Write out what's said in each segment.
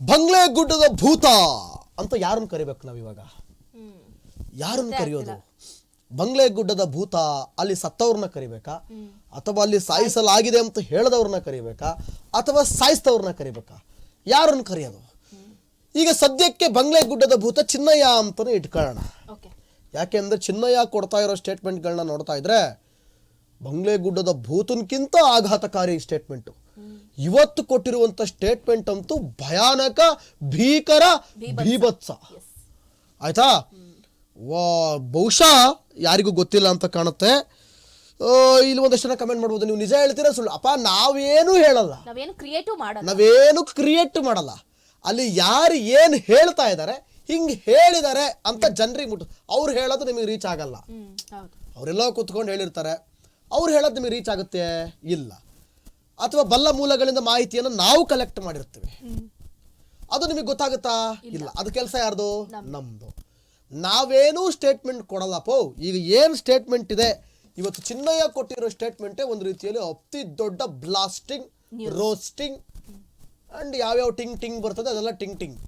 ಬಂಗ್ಲೆ ಗುಡ್ಡದ ಭೂತ ಅಂತ ಯಾರನ್ನ ಕರಿಬೇಕು ನಾವು ಇವಾಗ? ಯಾರನ್ನ ಕರೆಯೋದು? ಬಂಗ್ಲೆ ಗುಡ್ಡದ ಭೂತ ಅಲ್ಲಿ ಸತ್ತವ್ರನ್ನ ಕರಿಬೇಕಾ? ಅಥವಾ ಅಲ್ಲಿ ಸಾಯಿಸಲಾಗಿದೆ ಅಂತ ಹೇಳದವ್ರನ್ನ ಕರಿಬೇಕಾ? ಅಥವಾ ಸಾಯಿಸ್ತವ್ರನ್ನ ಕರಿಬೇಕಾ? ಯಾರನ್ನ ಕರೆಯೋದು? ಈಗ ಸದ್ಯಕ್ಕೆ ಬಂಗ್ಲೆ ಗುಡ್ಡದ ಭೂತ ಚಿನ್ನಯ್ಯ ಅಂತಾನೆ ಇಟ್ಕೊಳ್ಳೋಣ. ಯಾಕೆಂದ್ರೆ ಚಿನ್ನಯ್ಯ ಕೊಡ್ತಾ ಇರೋ ಸ್ಟೇಟ್ಮೆಂಟ್ಗಳನ್ನ ನೋಡ್ತಾ ಇದ್ರೆ ಬಂಗ್ಲೆ ಗುಡ್ಡದ ಭೂತನ್ಕಿಂತ ಆಘಾತಕಾರಿ ಸ್ಟೇಟ್ಮೆಂಟು ಇವತ್ತು ಕೊಟ್ಟಿರುವಂತ ಸ್ಟೇಟ್ಮೆಂಟ್ ಅಂತೂ ಭಯಾನಕ ಭೀಕರ ಭೀಭತ್ಸ. ಆಯ್ತಾ? ಬಹುಶಃ ಯಾರಿಗೂ ಗೊತ್ತಿಲ್ಲ ಅಂತ ಕಾಣುತ್ತೆ. ಇಲ್ಲಿ ಒಂದಷ್ಟು ಜನ ಕಮೆಂಟ್ ಮಾಡ್ಬೋದು. ನೀವು ನಿಜ ಹೇಳ್ತೀರಾ ಸುಳ್ಳು? ಅಪ್ಪ ನಾವೇನು ಹೇಳಲ್ಲ. ನಾವೇನು ಕ್ರಿಯೇಟಿವ್ ಮಾಡಲ್ಲ. ನಾವೇನು ಕ್ರಿಯೇಟ್ ಮಾಡಲ್ಲ. ಅಲ್ಲಿ ಯಾರು ಏನು ಹೇಳ್ತಾ ಇದ್ದಾರೆ ಹಿಂಗೆ ಹೇಳಿದ್ದಾರೆ ಅಂತ ಜನರಿಗೆ ಮುಟ್ಟು ಅವ್ರು ಹೇಳೋದು ನಿಮಗೆ ರೀಚ್ ಆಗಲ್ಲ. ಅವರೆಲ್ಲ ಕೂತ್ಕೊಂಡು ಹೇಳಿರ್ತಾರೆ. ಅವ್ರು ಹೇಳೋದು ನಿಮಗೆ ರೀಚ್ ಆಗುತ್ತೆ? ಇಲ್ಲ. ಅಥವಾ ಬಲ್ಲ ಮೂಲಗಳಿಂದ ಮಾಹಿತಿಯನ್ನು ನಾವು ಕಲೆಕ್ಟ್ ಮಾಡಿರ್ತೇವೆ ಅದು ನಿಮಗೆ ಗೊತ್ತಾಗುತ್ತಾ? ಇಲ್ಲ. ಅದು ಕೆಲಸ ಯಾರ್ದು? ನಮ್ದು. ನಾವೇನೂ ಸ್ಟೇಟ್ಮೆಂಟ್ ಕೊಡಲ್ಲಪ್ಪೋ. ಈಗ ಏನು ಸ್ಟೇಟ್ಮೆಂಟ್ ಇದೆ? ಇವತ್ತು ಚಿನ್ನಯ್ಯ ಕೊಟ್ಟಿರೋ ಸ್ಟೇಟ್ಮೆಂಟೇ ಒಂದು ರೀತಿಯಲ್ಲಿ ಅತಿ ದೊಡ್ಡ ಬ್ಲಾಸ್ಟಿಂಗ್ ರೋಸ್ಟಿಂಗ್ ಅಂಡ್ ಯಾವ್ಯಾವ ಟಿಂಗ್ ಟಿಂಗ್ ಬರ್ತದೆ ಅದೆಲ್ಲ ಟಿಂಗ್ ಟಿಂಗ್.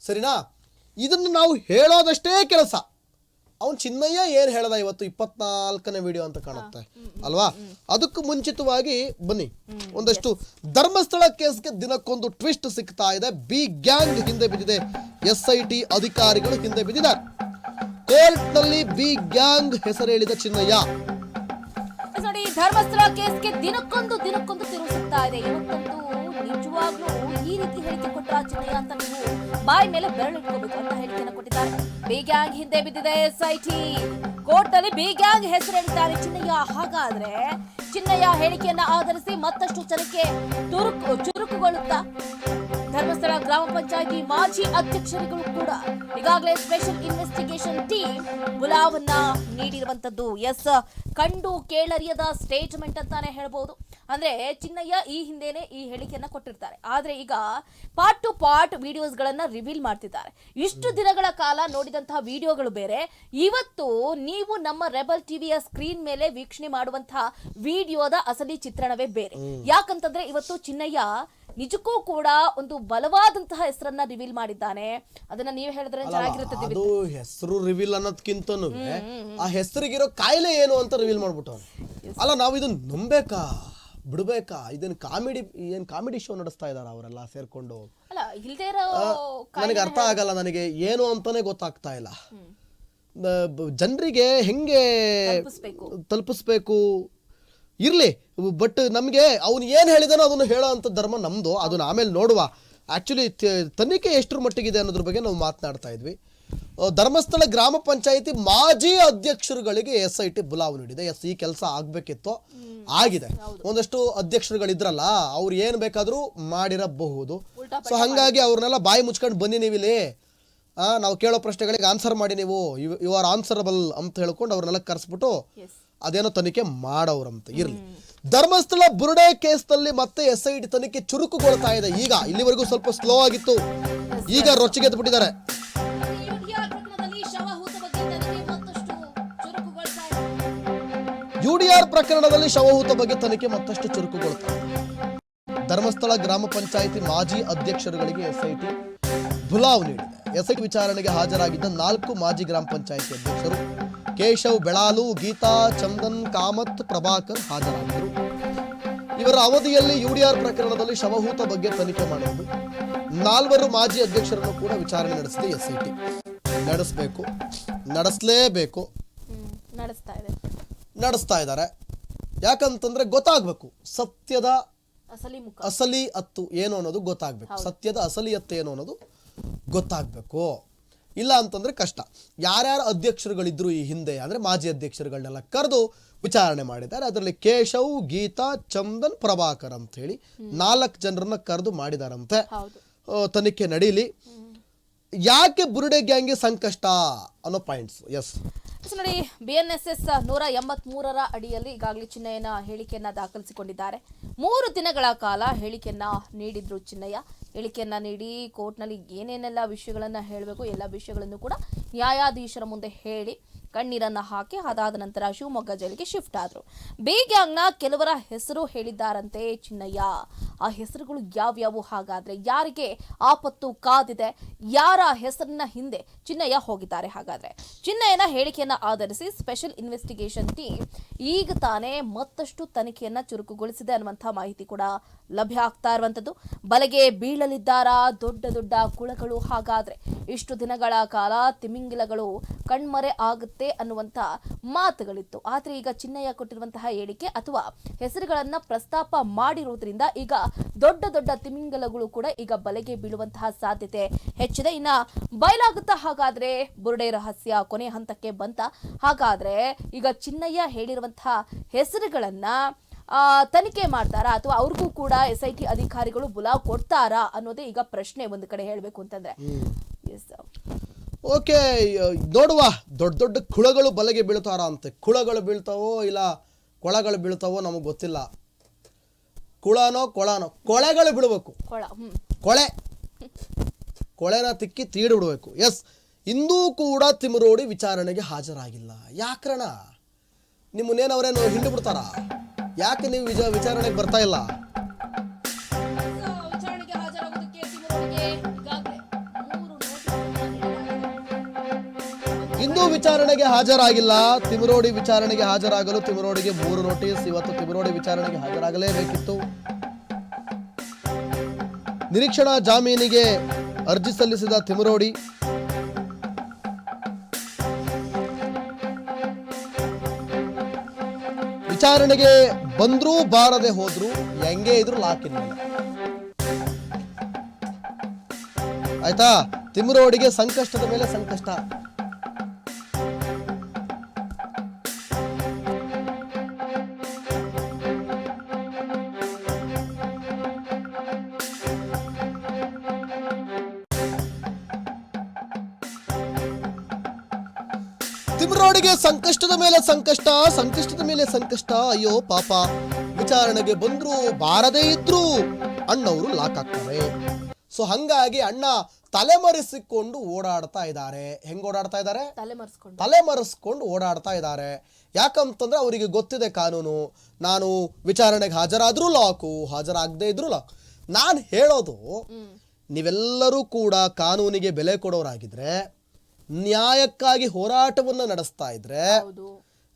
ಸರಿನಾ? ಇದನ್ನು ನಾವು ಹೇಳೋದಷ್ಟೇ ಕೆಲಸ. ಅವನು ಚಿನ್ನಯ್ಯ ಏನು ಹೇಳ್ದ ಇವತ್ತು ಇಪ್ಪತ್ನಾಲ್ಕನೇ ವಿಡಿಯೋ ಅಂತ ಕಾಣುತ್ತೆ. ಅಲ್ವಾ? ಅದಕ್ಕೂ ಮುಂಚಿತವಾಗಿ ಬನ್ನಿ. ಒಂದಷ್ಟು ಧರ್ಮಸ್ಥಳ ಕೇಸ್ಗೆ ದಿನಕ್ಕೊಂದು ಟ್ವಿಸ್ಟ್ ಸಿಗ್ತಾ ಇದೆ. ಬಿ ಗ್ಯಾಂಗ್ ಹಿಂದೆ ಬಿದ್ದಿದೆ. ಎಸ್ ಐ ಟಿ ಅಧಿಕಾರಿಗಳು ಹಿಂದೆ ಬಿದ್ದಿದ್ದಾರೆ. ಕೋರ್ಟ್ನಲ್ಲಿ ಬಿ ಗ್ಯಾಂಗ್ ಹೆಸರೇಳಿದ ಚಿನ್ನಯ್ಯ ಎಸ್ ನೋಡಿ ಧರ್ಮಸ್ಥಳ ಕೇಸ್ಗೆ ದಿನಕ್ಕೊಂದು ದಿನಕ್ಕೊಂದು ತಿರುಗಿಸುತ್ತಾ ಇದೆ. ಇವತ್ತಂತೂ ನಿಜವಾಗ್ಲೂ ಈ ರೀತಿ ಹೇಳಿಕೆ ಕೊಟ್ಟ ಚಿನ್ನಯ್ಯ ಅಂತ ನೀವು ಬಾಯಿ ಮೇಲೆ ಬೆರಳಿಟ್ಕೋಬೇಕು ಅಂತ ಹೇಳಿಕೆಯನ್ನು ಕೊಟ್ಟಿದ್ದಾರೆ. ಬಿ ಗ್ಯಾಂಗ್ ಹಿಂದೆ ಬಿದ್ದಿದೆ ಎಸ್ ಐ ಟಿ. ಕೋರ್ಟ್ ಅಲ್ಲಿ ಬಿ ಗ್ಯಾಂಗ್ ಹೇಳಿದ್ದಾರೆ ಚಿನ್ನಯ್ಯ. ಹಾಗಾದ್ರೆ ಚಿನ್ನಯ್ಯ ಹೇಳಿಕೆಯನ್ನ ಆಧರಿಸಿ ಮತ್ತಷ್ಟು ಜನಕ್ಕೆ ತುರುಕು, ಚುರುಕುಗೊಳ್ಳುತ್ತಾ ಧರ್ಮಸ್ಥಳ ಗ್ರಾಮ ಪಂಚಾಯಿತಿ ಮಾಜಿ ಅಧ್ಯಕ್ಷರುಗಳು ಕೂಡ ಈಗಾಗಲೇ ಸ್ಪೆಷಲ್ ಇನ್ವೆಸ್ಟಿಗೇಷನ್ ಟೀಮ್ ಬುಲಾವನ್ನ ನೀಡಿರುವಂತದ್ದು. ಎಸ್, ಕಂಡು ಕೇಳರಿಯದ ಸ್ಟೇಟ್ಮೆಂಟ್ ಅಂತಾನೆ ಹೇಳ್ಬೋದು. ಅಂದ್ರೆ ಚಿನ್ನಯ್ಯ ಈ ಹಿಂದೆನೆ ಈ ಹೇಳಿಕೆಯನ್ನ ಕೊಟ್ಟಿರ್ತಾರೆ. ಆದ್ರೆ ಈಗ ಪಾರ್ಟ್ ಟು ಪಾರ್ಟ್ ವಿಡಿಯೋಸ್ ಗಳನ್ನ ರಿವೀಲ್ ಮಾಡ್ತಿದ್ದಾರೆ. ಇಷ್ಟು ದಿನಗಳ ಕಾಲ ನೋಡಿದಂತಹ ವಿಡಿಯೋಗಳು ಬೇರೆ. ಇವತ್ತು ನೀವು ನಮ್ಮ ರೆಬಲ್ ಟಿವಿಯ ಸ್ಕ್ರೀನ್ ಮೇಲೆ ವೀಕ್ಷಣೆ ಮಾಡುವಂತಹ ವಿಡಿಯೋದ ಅಸಲಿ ಚಿತ್ರಣವೇ ಬೇರೆ. ಯಾಕಂತಂದ್ರೆ ಇವತ್ತು ಚಿನ್ನಯ್ಯ ನಿಜಕ್ಕೂ ಕೂಡ ಒಂದು ಬಲವಾದಂತಹ ಹೆಸರನ್ನ ರಿವೀಲ್ ಮಾಡಿದ್ದಾನೆ. ಅದನ್ನ ನೀವು ಹೇಳಿದ್ರೆ ಚೆನ್ನಾಗಿರುತ್ತೆ. ಅದು ಹೆಸರು ರಿವೀಲ್ ಅನ್ನೋದ್ಕಿಂತನೂ ಆ ಹೆಸರಿಗಿರೋ ಕಾಯಿಲೆ ಏನು ಅಂತ ರಿವೀಲ್ ಮಾಡ್ಬಿಟ್ಟು ಅಲ್ಲ ನಾವು ಇದನ್ನ ನಂಬೇಕಾ? ಬಿಡ್ಬೇಕಾ? ಇದನ್ನ ಕಾಮಿಡಿ ಏನ್ ಕಾಮಿಡಿ ಶೋ ನಡೆಸ್ತಾ ಇದಾರ ಅವರೆಲ್ಲ ಸೇರ್ಕೊಂಡು? ಅಲ್ಲ ಇಲ್ದೇ ಇರೋ ನನಗೆ ಅರ್ಥ ಆಗಲ್ಲ ನನಗೆ ಏನು ಅಂತಾನೆ ಗೊತ್ತಾಗ್ತಾ ಇಲ್ಲ. ಜನರಿಗೆ ಹೆಂಗೆ ತಲುಪಿಸ್ಬೇಕು. ತಲುಪಿಸ್ಬೇಕು? ಇರ್ಲಿ ಬಟ್ ನಮಗೆ ಅವನು ಏನು ಹೇಳಿದಾನೋ ಅದನ್ನು ಹೇಳೋ ಅಂತ ಧರ್ಮ ನಮ್ದು ಅದನ್ನ ಆಮೇಲೆ ನೋಡುವ. ಆಕ್ಚುಲಿ ತನಿಖೆ ಎಷ್ಟರ ಮಟ್ಟಿಗಿದೆ ಅನ್ನೋದ್ರ ಬಗ್ಗೆ ನಾವು ಮಾತನಾಡ್ತಾ ಇದ್ವಿ. ಧರ್ಮಸ್ಥಳ ಗ್ರಾಮ ಪಂಚಾಯಿತಿ ಮಾಜಿ ಅಧ್ಯಕ್ಷರುಗಳಿಗೆ ಎಸ್ ಐ ಟಿ ಬುಲಾವ್ ನೀಡಿದೆ. ಎಸ್ ಈ ಕೆಲಸ ಆಗ್ಬೇಕಿತ್ತು. ಆಗಿದೆ. ಒಂದಷ್ಟು ಅಧ್ಯಕ್ಷರುಗಳಿದ್ರಲ್ಲ ಅವ್ರು ಏನು ಬೇಕಾದರೂ ಮಾಡಿರಬಹುದು. ಸೊ ಹಂಗಾಗಿ ಅವ್ರನ್ನೆಲ್ಲ ಬಾಯಿ ಮುಚ್ಕೊಂಡು ಬನ್ನಿ ನೀವಿಲ್ಲಿ. ನಾವು ಕೇಳೋ ಪ್ರಶ್ನೆಗಳಿಗೆ ಆನ್ಸರ್ ಮಾಡಿ ನೀವು. ಯು ಆರ್ ಆನ್ಸರಬಲ್ ಅಂತ ಹೇಳ್ಕೊಂಡು ಅವ್ರನ್ನೆಲ್ಲ ಕರೆಸ್ಬಿಟ್ಟು ಅದೇನೋ ತನಿಖೆ ಮಾಡೋರಂತೆ ಇರ್ಲಿ. ಧರ್ಮಸ್ಥಳ ಬುರುಡೆ ಕೇಸ್ನಲ್ಲಿ ಮತ್ತೆ ಎಸ್ ಐ ಟಿ ತನಿಖೆ ಚುರುಕುಗೊಳ್ತಾ ಇದೆ. ಈಗ ಇಲ್ಲಿವರೆಗೂ ಸ್ವಲ್ಪ ಸ್ಲೋ ಆಗಿತ್ತು. ಈಗ ರೊಚ್ಚಿಗೆದ್ದು ಬಿಟ್ಟಿದ್ದಾರೆ ಯುಡಿಆರ್ ಪ್ರಕರಣದಲ್ಲಿ ಶವಹೂತ ಬಗ್ಗೆ ತನಿಖೆ ಮತ್ತಷ್ಟು ಚುರುಕುಗೊಳ್ತಾ ಇದೆ ಧರ್ಮಸ್ಥಳ ಗ್ರಾಮ ಪಂಚಾಯಿತಿ ಮಾಜಿ ಅಧ್ಯಕ್ಷರುಗಳಿಗೆ ಎಸ್ಐಟಿ ಬುಲಾವ್ ನೀಡಿದೆ. ಎಸ್ಐಟಿ ವಿಚಾರಣೆಗೆ ಹಾಜರಾಗಿದ್ದ ನಾಲ್ಕು ಮಾಜಿ ಗ್ರಾಮ ಪಂಚಾಯಿತಿ ಅಧ್ಯಕ್ಷರು ಕೇಶವ್ ಬೆಳಾಲು, ಗೀತಾ, ಚಂದನ್, ಕಾಮತ್, ಪ್ರಭಾಕರ್ ಹಾಜರಾಗಿದ್ದರು. ಇವರ ಅವಧಿಯಲ್ಲಿ ಯುಡಿಆರ್ ಪ್ರಕರಣದಲ್ಲಿ ಶವಹೂತ ಬಗ್ಗೆ ತನಿಖೆ ಮಾಡಿದ್ದು ನಾಲ್ವರು ಮಾಜಿ ಅಧ್ಯಕ್ಷರನ್ನು ಕೂಡ ವಿಚಾರಣೆ ನಡೆಸಿದೆ ಎಸ್ಐಟಿ. ನಡೆಸಬೇಕು, ನಡೆಸಲೇಬೇಕು. ನಡೆಸ್ತಾ ಇದೆ. ನಡೆಸ್ತಾ ಇದ್ದಾರೆ. ಯಾಕಂತಂದ್ರೆ ಗೊತ್ತಾಗಬೇಕು ಸತ್ಯದ ಅಸಲಿ ಅಸಲಿ ಅತ್ತು ಏನು ಅನ್ನೋದು ಗೊತ್ತಾಗಬೇಕು. ಸತ್ಯದ ಅಸಲಿ ಅತ್ತು ಏನು ಅನ್ನೋದು ಗೊತ್ತಾಗಬೇಕು. ಇಲ್ಲ ಅಂತಂದ್ರೆ ಕಷ್ಟ. ಯಾರ್ಯಾರ ಅಧ್ಯಕ್ಷರುಗಳಿದ್ರು ಈ ಹಿಂದೆ ಅಂದ್ರೆ ಮಾಜಿ ಅಧ್ಯಕ್ಷರುಗಳನ್ನೆಲ್ಲ ಕರೆದು ವಿಚಾರಣೆ ಮಾಡಿದ್ದಾರೆ. ಅದರಲ್ಲಿ ಕೇಶವ್ ಗೀತಾ ಚಂದನ್ ಪ್ರಭಾಕರ್ ಅಂತ ಹೇಳಿ ನಾಲ್ಕು ಜನರನ್ನ ಕರೆದು ಮಾಡಿದಾರಂತೆ. ತನಿಖೆ ನಡೀಲಿ. ಯಾಕೆ ಬುರುಡೆ ಗ್ಯಾಂಗ್ಗೆ ಸಂಕಷ್ಟ ಅನ್ನೋ ಪಾಯಿಂಟ್ಸ್ ಎಸ್ ನೋಡಿ ಬಿ ಎನ್ ಎಸ್ ಎಸ್ ನೂರ ಎಂಬತ್ ಮೂರರ ಅಡಿಯಲ್ಲಿ ಈಗಾಗಲೇ ಚಿನ್ನಯ್ಯನ ಹೇಳಿಕೆಯನ್ನ ದಾಖಲಿಸಿಕೊಂಡಿದ್ದಾರೆ. ಮೂರು ದಿನಗಳ ಕಾಲ ಹೇಳಿಕೆಯನ್ನ ನೀಡಿದ್ರು ಚಿನ್ನಯ್ಯ. ಹೇಳಿಕೆಯನ್ನ ನೀಡಿ ಕೋರ್ಟ್ನಲ್ಲಿ ಏನೇನೆಲ್ಲ ವಿಷಯಗಳನ್ನ ಹೇಳಬೇಕು, ಎಲ್ಲ ವಿಷಯಗಳನ್ನು ಕೂಡ ನ್ಯಾಯಾಧೀಶರ ಮುಂದೆ ಹೇಳಿ ಕಣ್ಣೀರನ್ನ ಹಾಕಿ, ಅದಾದ ನಂತರ ಶಿವಮೊಗ್ಗ ಜೈಲಿಗೆ ಶಿಫ್ಟ್ ಆದ್ರು. ಬಿ ಗ್ಯಾಂಗ್ನ ಕೆಲವರ ಹೆಸರು ಹೇಳಿದ್ದಾರಂತೆ ಚಿನ್ನಯ್ಯ. ಆ ಹೆಸರುಗಳು ಯಾವ್ಯಾವು? ಹಾಗಾದ್ರೆ ಯಾರಿಗೆ ಆಪತ್ತು ಕಾದಿದೆ? ಯಾರ ಹೆಸರಿನ ಹಿಂದೆ ಚಿನ್ನಯ್ಯ ಹೋಗಿದ್ದಾರೆ? ಹಾಗಾದ್ರೆ ಚಿನ್ನಯ್ಯನ ಹೇಳಿಕೆಯನ್ನ ಆಧರಿಸಿ ಸ್ಪೆಷಲ್ ಇನ್ವೆಸ್ಟಿಗೇಷನ್ ಟೀಮ್ ಈಗ ತಾನೇ ಮತ್ತಷ್ಟು ತನಿಖೆಯನ್ನು ಚುರುಕುಗೊಳಿಸಿದೆ ಅನ್ನುವಂಥ ಮಾಹಿತಿ ಕೂಡ ಲಭ್ಯ ಆಗ್ತಾ ಇರುವಂಥದ್ದು. ಬಲೆಗೆ ಬೀಳಲಿದ್ದಾರಾ? ದೊಡ್ಡ ದೊಡ್ಡ ಕುಳಗಳು? ಹಾಗಾದ್ರೆ ಇಷ್ಟು ದಿನಗಳ ಕಾಲ ತಿಮಿಂಗಿಲಗಳು ಕಣ್ಮರೆ ಆಗುತ್ತೆ. ಅನ್ನುವಂಥ ಮಾತುಗಳಿತ್ತು. ಆದರೆ ಈಗ ಚಿನ್ನಯ್ಯ ಕೊಟ್ಟಿರುವಂತಹ ಹೇಳಿಕೆ ಅಥವಾ ಹೆಸರುಗಳನ್ನ ಪ್ರಸ್ತಾಪ ಮಾಡಿರುವುದರಿಂದ ಈಗ ದೊಡ್ಡ ದೊಡ್ಡ ತಿಮಿಂಗಲಗಳು ಕೂಡ ಈಗ ಬಲೆಗೆ ಬೀಳುವಂತಹ ಸಾಧ್ಯತೆ ಹೆಚ್ಚಿದೆ. ಇನ್ನ ಬಯಲಾಗುತ್ತಾ ಹಾಗಾದ್ರೆ ಬುರುಡೆ ರಹಸ್ಯ ಕೊನೆ ಹಂತಕ್ಕೆ ಬಂತ. ಹಾಗಾದ್ರೆ ಈಗ ಚಿನ್ನಯ್ಯ ಹೇಳಿರುವಂತಹ ಹೆಸರುಗಳನ್ನ ಆ, ತನಿಖೆ ಮಾಡ್ತಾರಾ ಅಥವಾ ಅವ್ರಿಗೂ ಕೂಡ ಎಸ್ ಐ ಟಿ ಅಧಿಕಾರಿಗಳು ಬುಲಾವ್ ಕೊಡ್ತಾರಾ ಅನ್ನೋದೇ ಈಗ ಪ್ರಶ್ನೆ ಒಂದು ಕಡೆ ಹೇಳಬೇಕು ಅಂತಂದ್ರೆ. ಎಸ್ ಓಕೆ ನೋಡುವ. ದೊಡ್ಡ ದೊಡ್ಡ ಕುಳಗಳು ಬಲೆಗೆ ಬೀಳ್ತಾರ ಅಂತೆ. ಕುಳಗಳು ಬೀಳ್ತಾವೋ ಇಲ್ಲ ಕೊಳಗಳು ಬೀಳ್ತಾವೋ ನಮಗೆ ಗೊತ್ತಿಲ್ಲ. ಕುಳನೋ ಕೊಳನೋ. ಕೊಳೆಗಳು ಬೀಳಬೇಕು. ಕೊಳ ಕೊಳೆ. ಕೊಳೆನ ತಿಕ್ಕಿ ತೀಡಿ ಬಿಡಬೇಕು. ಎಸ್ ಇಂದೂ ಕೂಡ ತಿಮರೋಡಿ ವಿಚಾರಣೆಗೆ ಹಾಜರಾಗಿಲ್ಲ. ಯಾಕ್ರಣ ನಿಮ್ಮನ್ನೇನು ಅವರೇನು ಹಿಂಡು ಬಿಡ್ತಾರ? ಯಾಕೆ ನೀವು ವಿಜ ವಿಚಾರಣೆಗೆ ಬರ್ತಾ ಇಲ್ಲ? ಇಂದು ವಿಚಾರಣೆಗೆ ಹಾಜರಾಗಿಲ್ಲ. ತಿಮರೋಡಿ ವಿಚಾರಣೆಗೆ ಹಾಜರಾಗಲು ತಿಮರೋಡಿಗೆ ಮೂರು ನೋಟಿಸ್. ಇವತ್ತು ತಿಮರೋಡಿ ವಿಚಾರಣೆಗೆ ಹಾಜರಾಗಲೇಬೇಕಿತ್ತು. ನಿರೀಕ್ಷಣಾ ಜಾಮೀನಿಗೆ ಅರ್ಜಿ ಸಲ್ಲಿಸಿದ ತಿಮರೋಡಿ. ವಿಚಾರಣೆಗೆ ಬಂದ್ರೂ ಬಾರದೆ ಹೋದ್ರು ಹೆಂಗೆ ಇದ್ರು ಲಾಕಿನ ಆಯ್ತಾ? ತಿಮರೋಡಿಗೆ ಸಂಕಷ್ಟದ ಮೇಲೆ ಸಂಕಷ್ಟ. ತಿಮ್ರೋಡಿಗೆ ಸಂಕಷ್ಟದ ಮೇಲೆ ಸಂಕಷ್ಟ ಸಂಕಷ್ಟದ ಮೇಲೆ ಸಂಕಷ್ಟ. ಅಯ್ಯೋ ಪಾಪ. ವಿಚಾರಣೆಗೆ ಬಂದ್ರು ಬಾರದೇ ಇದ್ರು ಅಣ್ಣವರು ಲಾಕ್ ಆಗ್ತಾರೆ. ಸೊ ಹಂಗಾಗಿ ಅಣ್ಣ ತಲೆಮರೆಸಿಕೊಂಡು ಓಡಾಡ್ತಾ ಇದ್ದಾರೆ. ಹೆಂಗ್ ಓಡಾಡ್ತಾ ಇದ್ದಾರೆ? ತಲೆ ಮರೆಸ್ಕೊಂಡು ತಲೆಮರೆಸ್ಕೊಂಡು ಓಡಾಡ್ತಾ ಇದ್ದಾರೆ. ಯಾಕಂತಂದ್ರೆ ಅವರಿಗೆ ಗೊತ್ತಿದೆ ಕಾನೂನು. ನಾನು ವಿಚಾರಣೆಗೆ ಹಾಜರಾದ್ರೂ ಲಾಕು ಹಾಜರಾಗದೇ ಇದ್ರು ಲಾಕ್ ನಾನು ಹೇಳೋದು ನೀವೆಲ್ಲರೂ ಕೂಡ ಕಾನೂನಿಗೆ ಬೆಲೆ ಕೊಡೋರಾಗಿದ್ರೆ ನ್ಯಾಯಕ್ಕಾಗಿ ಹೋರಾಟವನ್ನ ನಡೆಸ್ತಾ ಇದ್ರೆ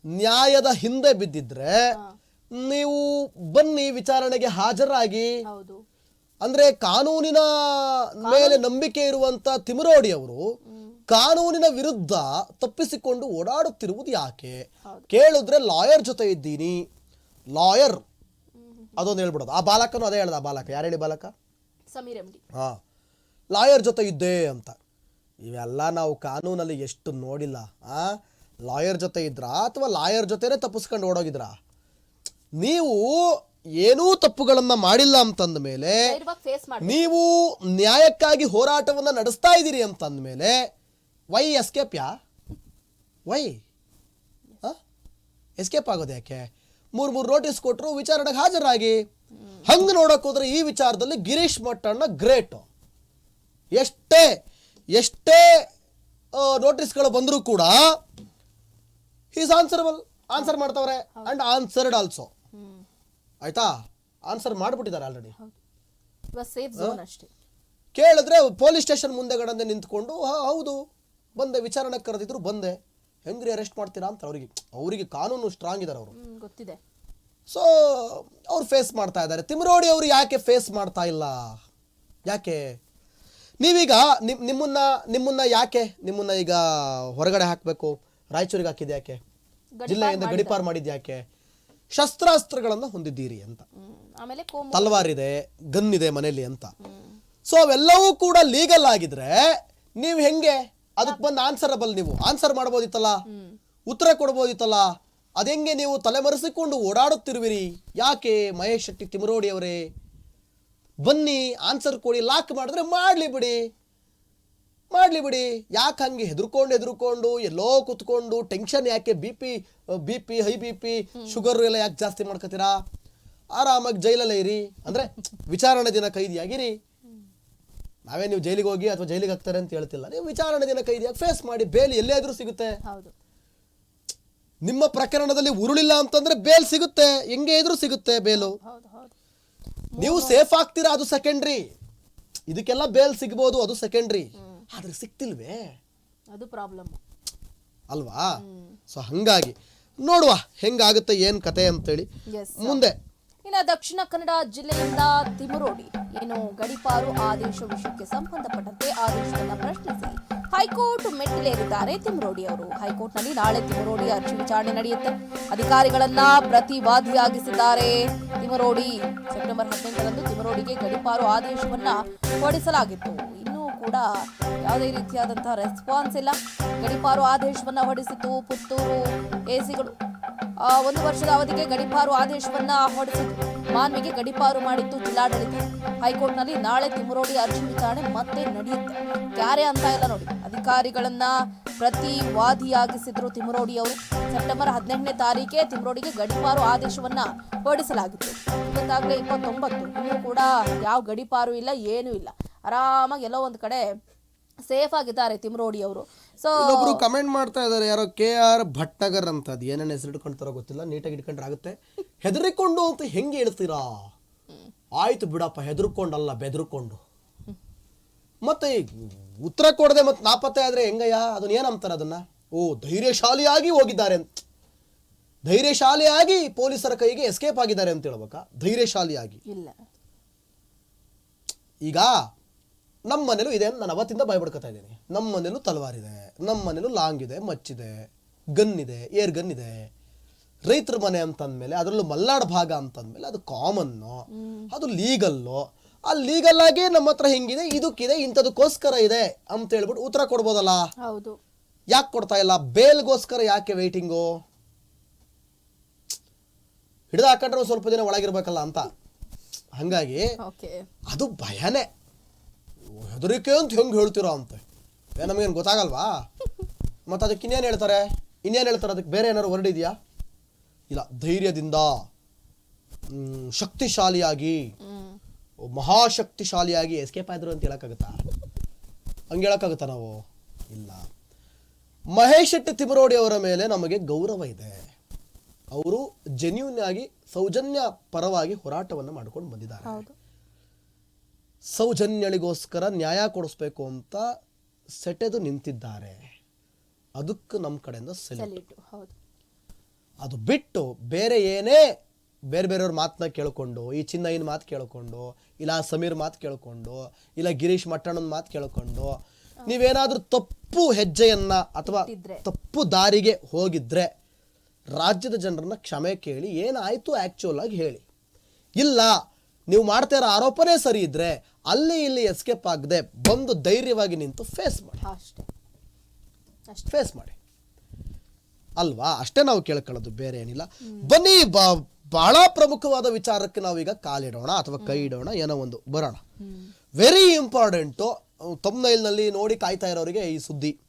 ನ್ಯಾಯದ ಹಿಂದೆ ಬಿದ್ದಿದ್ರೆ ನೀವು ಬನ್ನಿ ವಿಚಾರಣೆಗೆ ಹಾಜರಾಗಿ. ಅಂದ್ರೆ ಕಾನೂನಿನ ಮೇಲೆ ನಂಬಿಕೆ ಇರುವಂತ ತಿಮರೋಡಿ ಅವರು ಕಾನೂನಿನ ವಿರುದ್ಧ ತಪ್ಪಿಸಿಕೊಂಡು ಓಡಾಡುತ್ತಿರುವುದು ಯಾಕೆ? ಕೇಳಿದ್ರೆ ಲಾಯರ್ ಜೊತೆ ಇದ್ದೀನಿ. ಲಾಯರ್. ಅದೊಂದು ಹೇಳ್ಬಿಡೋದು. ಆ ಬಾಲಕನು ಅದೇ ಹೇಳ್ದ ಆ ಬಾಲಕ. ಯಾರು ಹೇಳಿ ಬಾಲಕ? ಸಮೀರ್ ಹಾ. ಲಾಯರ್ ಜೊತೆ ಇದ್ದೆ ಅಂತ. ಇವೆಲ್ಲ ನಾವು ಕಾನೂನಲ್ಲಿ ಎಷ್ಟು ನೋಡಿಲ್ಲ ಆ? ಲಾಯರ್ ಜೊತೆ ಇದ್ರಾ ಅಥವಾ ಲಾಯರ್ ಜೊತೆನೇ ತಪ್ಪಿಸ್ಕೊಂಡು ಓಡೋಗಿದ್ರಾ? ನೀವು ಏನೂ ತಪ್ಪುಗಳನ್ನ ಮಾಡಿಲ್ಲ ಅಂತಂದ ಮೇಲೆ ನೀವು ನ್ಯಾಯಕ್ಕಾಗಿ ಹೋರಾಟವನ್ನ ನಡೆಸ್ತಾ ಇದ್ದೀರಿ ಅಂತಂದ ಮೇಲೆ ವೈ ಎಸ್ಕೇಪ್ ಯಾ? ವೈ ಎಸ್ಕೇಪ್ ಆಗೋದು ಯಾಕೆ? ಮೂರ್ ಮೂರು ನೋಟಿಸ್ ಕೊಟ್ಟರು ವಿಚಾರಣೆಗೆ ಹಾಜರಾಗಿ. ಹಂಗೆ ನೋಡಕ್ ಹೋದ್ರೆ ಈ ವಿಚಾರದಲ್ಲಿ ಗಿರೀಶ್ ಮಟ್ಟಣ್ಣ ಗ್ರೇಟ್ ಎಷ್ಟೇ ಎಷ್ಟೇ ನೋಟಿಸ್ಗಳು ಬಂದರೂ ಕೂಡ ಈಸ್ ಆನ್ಸರಬಲ್ ಆನ್ಸರ್ ಮಾಡ್ತವ್ರೆ ಅಂಡ್ ಆನ್ಸರ್ಡ್ ಆಲ್ಸೋ ಆಯ್ತಾ? ಆನ್ಸರ್ ಮಾಡಿಬಿಟ್ಟಿದ್ದಾರೆ ಆಲ್ರೆಡಿ ಕೇಳಿದ್ರೆ ಪೊಲೀಸ್ ಸ್ಟೇಷನ್ ಮುಂದೆಗಡೆ ನಿಂತ್ಕೊಂಡು "ಹಾ, ಹೌದು ಬಂದೆ ವಿಚಾರಣೆ ಕರೆದಿದ್ರು ಬಂದೆ. ಹೆಂಗ್ರಿ ಅರೆಸ್ಟ್ ಮಾಡ್ತೀರಾ? ಅಂತ ಅವರಿಗೆ ಅವರಿಗೆ ಕಾನೂನು ಸ್ಟ್ರಾಂಗ್ ಇದ್ದಾರೆ ಅವರು. ಗೊತ್ತಿದೆ. ಸೊ ಅವ್ರು ಫೇಸ್ ಮಾಡ್ತಾ ಇದ್ದಾರೆ. ತಿಮರೋಡಿ ಅವರು ಯಾಕೆ ಫೇಸ್ ಮಾಡ್ತಾ ಇಲ್ಲ? ಯಾಕೆ? ನೀವೀಗ ನಿಮ್ ನಿಮ್ಮನ್ನ ನಿಮ್ಮನ್ನ ಯಾಕೆ? ನಿಮ್ಮನ್ನ ಈಗ ಹೊರಗಡೆ ಹಾಕಬೇಕು? ರಾಯಚೂರಿಗೆ ಹಾಕಿದ ಯಾಕೆ? ಜಿಲ್ಲೆಯಿಂದ ಗಡಿಪಾರ್ ಮಾಡಿದ ಯಾಕೆ? ಶಸ್ತ್ರಾಸ್ತ್ರಗಳನ್ನ ಹೊಂದಿದ್ದೀರಿ ಅಂತ. ಆಮೇಲೆ ಕೋಮು. ತಲ್ವಾರ್ ಇದೆ ಗನ್ ಇದೆ ಮನೆಯಲ್ಲಿ ಅಂತ ಸೊ ಅವೆಲ್ಲವೂ ಕೂಡ ಲೀಗಲ್ ಆಗಿದ್ರೆ ನೀವು ಹೆಂಗೆ? ಅದಕ್ಕೆ ಬಂದು ಆನ್ಸರಬಲ್ ನೀವು. ಆನ್ಸರ್ ಮಾಡ್ಬೋದಿತ್ತಲ್ಲ? ಉತ್ತರ ಕೊಡ್ಬೋದಿತ್ತಲ್ಲ? ಅದೆಂಗೆ ನೀವು ತಲೆಮರೆಸಿಕೊಂಡು ಓಡಾಡುತ್ತಿರುವಿರಿ? ಯಾಕೆ ಮಹೇಶ್ ಶೆಟ್ಟಿ ತಿಮರೋಡಿ ಅವರೇ ಬನ್ನಿ ಆನ್ಸರ್ ಕೊಡಿ ಲಾಕ್ ಮಾಡಿದ್ರೆ ಮಾಡಲಿ ಬಿಡಿ. ಮಾಡಲಿ ಬಿಡಿ. ಯಾಕೆ ಹಂಗೆ ಹೆದರ್ಕೊಂಡು ಹೆದರ್ಕೊಂಡು ಎಲ್ಲೋ ಕುತ್ಕೊಂಡು ಟೆನ್ಷನ್ ಯಾಕೆ? B P B P high B P sugar ಎಲ್ಲ ಯಾಕೆ ಜಾಸ್ತಿ ಮಾಡ್ಕೋತೀರಾ? ಆರಾಮಾಗಿ ಜೈಲಲ್ಲೇ ಇರಿ. ಅಂದರೆ ವಿಚಾರಣೆ ದಿನ ಕೈದಿಯಾಗಿರಿ. ನಾವೇ ನೀವು ಜೈಲಿಗೆ ಹೋಗಿ ಅಥವಾ ಜೈಲಿಗೆ ಹಾಕ್ತಾರೆ ಅಂತ ಹೇಳ್ತಿಲ್ಲ. ನೀವು ವಿಚಾರಣೆ ದಿನ ಕೈದಿಯಾಗಿ ಫೇಸ್ ಮಾಡಿ ಬೇಲ್ ಎಲ್ಲೇ ಆದ್ರೂ ಸಿಗುತ್ತೆ ನಿಮ್ಮ ಪ್ರಕರಣದಲ್ಲಿ ಉರುಳಿಲ್ಲ ಅಂತಂದ್ರೆ ಬೇಲ್ ಸಿಗುತ್ತೆ. ಹೆಂಗೆ ಇದ್ರೂ ಸಿಗುತ್ತೆ ಬೇಲು. ನೀವು ಸೇಫ್ ಆಗ್ತೀರಾ ಅದು ಸೆಕೆಂಡ್ರಿ ಇದಕ್ಕೆಲ್ಲ ಬೇಲ್ ಸಿಗ್ಬೋದು ಅದು ಸೆಕೆಂಡ್ರಿ ಆದ್ರೆ ಸಿಕ್ತಿಲ್ವೇ? ಅದು ಪ್ರಾಬ್ಲಮ್ ಅಲ್ವಾ? ಸೊ ಹಂಗಾಗಿ ನೋಡುವ ಹೆಂಗಾಗುತ್ತೆ ಏನ್ ಕತೆ ಅಂತೇಳಿ. ಮುಂದೆ ಇನ್ನು ದಕ್ಷಿಣ ಕನ್ನಡ ಜಿಲ್ಲೆಯಿಂದ ತಿಮರೋಡಿ. ಏನು ಗಡಿಪಾರು ಆದೇಶ ವಿಷಯಕ್ಕೆ ಸಂಬಂಧಪಟ್ಟಂತೆ ಆದೇಶವನ್ನು ಪ್ರಶ್ನಿಸಿ ಹೈಕೋರ್ಟ್ ಮೆಟ್ಟಿಲೇರಿದ್ದಾರೆ ತಿಮರೋಡಿ ಅವರು. ಹೈಕೋರ್ಟ್ನಲ್ಲಿ ನಾಳೆ ತಿಮುರೋಡಿ ಅರ್ಜಿ ವಿಚಾರಣೆ ನಡೆಯುತ್ತೆ. ಅಧಿಕಾರಿಗಳನ್ನ ಪ್ರತಿವಾದಿಯಾಗಿಸಿದ್ದಾರೆ ತಿಮರೋಡಿ. ಸೆಪ್ಟೆಂಬರ್ ಹದಿನೆಂಟರಂದು ತಿಮರೋಡಿಗೆ ಗಡಿಪಾರು ಆದೇಶವನ್ನ ಹೊರಡಿಸಲಾಗಿತ್ತು. ಇನ್ನೂ ಕೂಡ ಯಾವುದೇ ರೀತಿಯಾದಂತಹ ರೆಸ್ಪಾನ್ಸ್ ಇಲ್ಲ. ಗಡಿಪಾರು ಆದೇಶವನ್ನ ಹೊರಡಿಸಿತು ಪುತ್ತೂರು ಎಸಿಗಳು. ಒಂದು ವರ್ಷದ ಅವಧಿಗೆ ಗಡಿಪಾರು ಆದೇಶವನ್ನ ಹೊರಡಿಸಿತ್ತು. ಮಾನ್ವಿಗೆ ಗಡಿಪಾರು ಮಾಡಿತ್ತು ಜಿಲ್ಲಾಡಳಿತ. ಹೈಕೋರ್ಟ್ನಲ್ಲಿ ನಾಳೆ ತಿಮುರೋಡಿ ಅರ್ಜಿ ವಿಚಾರಣೆ ಮತ್ತೆ ನಡೆಯುತ್ತೆ. ಯಾರೇ ಅಂತ ಇಲ್ಲ ನೋಡಿ. ಅಧಿಕಾರಿಗಳನ್ನ ಪ್ರತಿವಾದಿಯಾಗಿಸಿದ್ರು ತಿಮುರೋಡಿ ಅವರು. ಸೆಪ್ಟೆಂಬರ್ ಹದಿನೆಂಟನೇ ತಾರೀಕೆ ತಿಮುರೋಡಿಗೆ ಗಡಿಪಾರು ಆದೇಶವನ್ನ ಹೊರಡಿಸಲಾಗಿತ್ತು. ಇವತ್ತಾಗಲೇ ಇಪ್ಪತ್ತೊಂಬತ್ತು. ಇನ್ನೂ ಕೂಡ ಯಾವ ಗಡಿಪಾರು ಇಲ್ಲ, ಏನೂ ಇಲ್ಲ. ಆರಾಮಾಗಿ ಎಲ್ಲೋ ಒಂದು ಕಡೆ ಸೇಫ್ ಆಗಿದ್ದಾರೆ ತಿಮ್ರೋಡಿ ಅವರು. ಸೊ ಒಬ್ರು ಕಮೆಂಟ್ ಮಾಡ್ತಾ ಇದಾರೆ ಯಾರೋ ಕೆ ಆರ್ ಭಟ್ಟಗರ್ ಅಂತ ಅದು ಏನೇನು ಹೆಸರು ಇಟ್ಕೊಂತಾರೋ ಗೊತ್ತಿಲ್ಲ ನೀಟಾಗಿ ಇಟ್ಕೊಂಡ್ರೆ ಆಗುತ್ತೆ. ಹೆದರಿಕೊಂಡು ಅಂತ ಹೆಂಗೆ ಹೇಳ್ತೀರಾ? ಆಯ್ತು ಬಿಡಪ್ಪ ಹೆದರ್ಕೊಂಡಲ್ಲ ಬೆದರ್ಕೊಂಡು. ಮತ್ತೆ ಉತ್ತರ ಕೊಡದೆ ಮತ್ತೆ ನಾಪತ್ತೆ ಆದ್ರೆ ಹೆಂಗಯ್ಯ? ಅದನ್ನ ಏನಂತಾರೆ ಅದನ್ನ? ಓ ಧೈರ್ಯಶಾಲಿಯಾಗಿ ಹೋಗಿದ್ದಾರೆ ಅಂತ. ಧೈರ್ಯಶಾಲಿಯಾಗಿ ಪೊಲೀಸರ ಕೈಗೆ ಎಸ್ಕೇಪ್ ಆಗಿದ್ದಾರೆ ಅಂತ ಹೇಳ್ಬೇಕಾ? ಧೈರ್ಯಶಾಲಿಯಾಗಿ. ಇಲ್ಲ. ಈಗ ನಮ್ಮ ಮನೇಲೂ ಇದೆ ಅಂತ ನಾನು ಅವತ್ತಿಂದ ಭಯಪಡ್ಕೊತಾ ಇದ್ದೀನಿ. ನಮ್ಮ ಮನೇಲೂ ತಲವಾರಿದೆ ನಮ್ಮ ಮನೇಲೂ ಲಾಂಗ್ ಇದೆ ಮಚ್ಚಿದೆ ಗನ್ ಇದೆ ಏರ್ ಗನ್ ಇದೆ. ರೈತರ ಮನೆ ಅಂತಂದ್ಮೇಲೆ ಅದರಲ್ಲೂ ಮಲ್ನಾಡ್ ಭಾಗ ಅಂತಂದ್ಮೇಲೆ ಅದು ಕಾಮನ್ನು ಅದು ಲೀಗಲ್ಲು. ಆ ಲೀಗಲ್ ಆಗಿ ನಮ್ಮ ಹತ್ರ ಹಿಂಗಿದೆ ಇದಕ್ಕಿದೆ ಇಂಥದಕ್ಕೋಸ್ಕರ ಇದೆ ಅಂತ ಹೇಳ್ಬಿಟ್ಟು ಉತ್ತರ ಕೊಡ್ಬೋದಲ್ಲ? ಹೌದು. ಯಾಕೆ ಕೊಡ್ತಾ ಇಲ್ಲ? ಬೇಲ್ಗೋಸ್ಕರ ಯಾಕೆ ವೈಟಿಂಗು ಹಿಡಿದು ಹಾಕೊಂಡ್ರೆ ಸ್ವಲ್ಪ ದಿನ ಒಳಗಿರ್ಬೇಕಲ್ಲ ಅಂತ. ಹಂಗಾಗಿ ಅದು ಭಯನೇ. ಹೆದರಿಕೆ ಅಂತ ಹೆಂಗೆ ಹೇಳ್ತೀರೋ ಅಂತ. ಏ ನಮಗೇನು ಗೊತ್ತಾಗಲ್ವಾ? ಮತ್ತು ಅದಕ್ಕೆ ಇನ್ನೇನು ಹೇಳ್ತಾರೆ? ಇನ್ನೇನು ಹೇಳ್ತಾರೆ? ಅದಕ್ಕೆ ಬೇರೆ ಏನಾದ್ರು ವರ್ಡ್ ಇದೆಯಾ? ಇಲ್ಲ ಧೈರ್ಯದಿಂದ ಶಕ್ತಿಶಾಲಿಯಾಗಿ ಮಹಾಶಕ್ತಿಶಾಲಿಯಾಗಿ ಎಸ್ಕೇಪ್ ಆದ್ರು ಅಂತ ಹೇಳೋಕ್ಕಾಗತ್ತಾ? ಹಂಗೆ ಹೇಳಕ್ಕಾಗತ್ತಾ ನಾವು? ಇಲ್ಲ. ಮಹೇಶ್ ಶೆಟ್ಟಿ ತಿಮರೋಡಿ ಅವರ ಮೇಲೆ ನಮಗೆ ಗೌರವ ಇದೆ. ಅವರು ಜೆನ್ಯೂನ್ ಆಗಿ ಸೌಜನ್ಯ ಪರವಾಗಿ ಹೋರಾಟವನ್ನು ಮಾಡ್ಕೊಂಡು ಬಂದಿದ್ದಾರೆ. ಸೌಜನ್ಯಳಿಗೋಸ್ಕರ ನ್ಯಾಯ ಕೊಡಿಸ್ಬೇಕು ಅಂತ ಸೆಟೆದು ನಿಂತಿದ್ದಾರೆ. ಅದಕ್ಕೆ ನಮ್ಮ ಕಡೆಯಿಂದ ಸೆಲ್ಯೂಟ್ ಹೌದು. ಅದು ಬಿಟ್ಟು ಬೇರೆ ಏನೇ ಬೇರೆ ಬೇರೆಯವ್ರ ಮಾತನ್ನ ಕೇಳ್ಕೊಂಡು ಈ ಚಿನ್ನಯ್ಯನ ಮಾತು ಕೇಳ್ಕೊಂಡು ಇಲ್ಲ ಸಮೀರ್ ಮಾತು ಕೇಳ್ಕೊಂಡು ಇಲ್ಲ ಗಿರೀಶ್ ಮಟ್ಟಣ್ಣನ ಮಾತು ಕೇಳ್ಕೊಂಡು ನೀವೇನಾದರೂ ತಪ್ಪು ಹೆಜ್ಜೆಯನ್ನ ಅಥವಾ ತಪ್ಪು ದಾರಿಗೆ ಹೋಗಿದ್ರೆ ರಾಜ್ಯದ ಜನರನ್ನ ಕ್ಷಮೆ ಕೇಳಿ ಏನಾಯಿತು ಆ್ಯಕ್ಚುಲ್ ಆಗಿ ಹೇಳಿ. ಇಲ್ಲ ನೀವು ಮಾಡ್ತಾ ಇರೋ ಆರೋಪನೇ ಸರಿ ಇದ್ರೆ ಅಲ್ಲಿ ಇಲ್ಲಿ ಎಸ್ಕೇಪ್ ಆಗದೆ ಬಂದು ಧೈರ್ಯವಾಗಿ ನಿಂತು ಫೇಸ್ ಮಾಡಿ. ಅಷ್ಟೇ. ಅಷ್ಟೇ. ಫೇಸ್ ಮಾಡಿ. ಅಲ್ವಾ? ಅಷ್ಟೇ ನಾವು ಕೇಳ್ಕೊಳ್ಳೋದು ಬೇರೆ ಏನಿಲ್ಲ. ಬನ್ನಿ ಬ- ಬಹಳ ಪ್ರಮುಖವಾದ ವಿಚಾರಕ್ಕೆ ನಾವೀಗ ಕಾಲಿಡೋಣ ಅಥವಾ ಕೈ ಇಡೋಣ ಏನೋ ಒಂದು ಬರೋಣ. ವೆರಿ ಇಂಪಾರ್ಟೆಂಟು ನಲ್ಲಿ ನೋಡಿ ಕಾಯ್ತಾ ಇರೋರಿಗೆ ಈ ಸುದ್ದಿ.